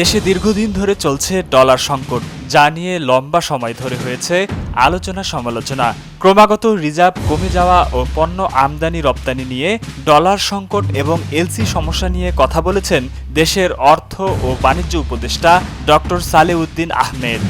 দেশে দীর্ঘদিন ধরে চলছে ডলার সংকট, যা নিয়ে লম্বা সময় ধরে হয়েছে আলোচনা সমালোচনা। ক্রমাগত রিজার্ভ কমে যাওয়া ও পণ্য আমদানি রপ্তানি নিয়ে ডলার সংকট এবং এলসি সমস্যা নিয়ে কথা বলেছেন দেশের অর্থ ও বাণিজ্য উপদেষ্টা ডক্টর সালেউদ্দিন আহমেদ।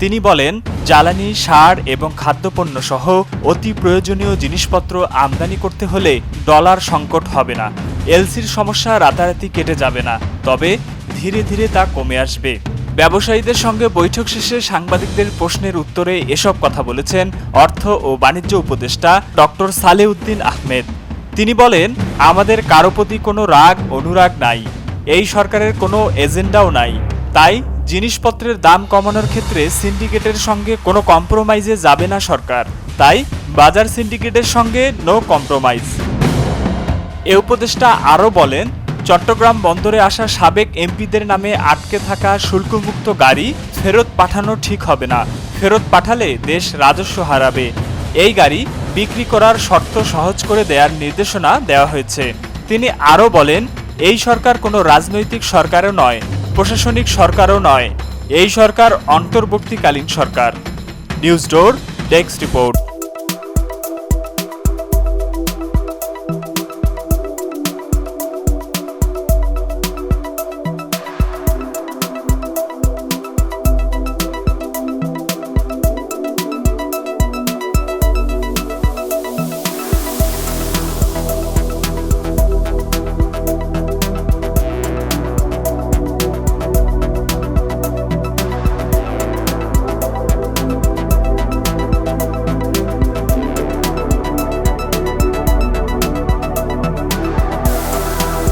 তিনি বলেন, জ্বালানি, সার এবং খাদ্যপণ্য সহ অতি প্রয়োজনীয় জিনিসপত্র আমদানি করতে হলে ডলার সংকট হবে না। এলসির সমস্যা রাতারাতি কেটে যাবে না, তবে ধীরে ধীরে তা কমে আসবে। ব্যবসায়ীদের সঙ্গে বৈঠক শেষে সাংবাদিকদের প্রশ্নের উত্তরে এসব কথা বলেছেন অর্থ ও বাণিজ্য উপদেষ্টা ডক্টর সালেউদ্দিন আহমেদ। তিনি বলেন, আমাদের কারও প্রতি কোনো রাগ, অনুরাগ নাই। এই সরকারের কোনো এজেন্ডাও নাই। তাই জিনিসপত্রের দাম কমানোর ক্ষেত্রে সিন্ডিকেটের সঙ্গে কোনো কম্প্রোমাইজে যাবে না সরকার। তাই বাজার সিন্ডিকেটের সঙ্গে নো কম্প্রোমাইজ এ উপদেষ্টা আরও বলেন, চট্টগ্রাম বন্দরে আসা সাবেক এমপিদের নামে আটকে থাকা শুল্কমুক্ত গাড়ি ফেরত পাঠানো ঠিক হবে না। ফেরত পাঠালে দেশ রাজস্ব হারাবে। এই গাড়ি বিক্রি করার শর্ত সহজ করে দেওয়ার নির্দেশনা দেওয়া হয়েছে। তিনি আরও বলেন, এই সরকার কোনো রাজনৈতিক সরকারও নয়, প্রশাসনিক সরকারও নয়। এই সরকার অন্তর্বর্তীকালীন সরকার। News door, desk report.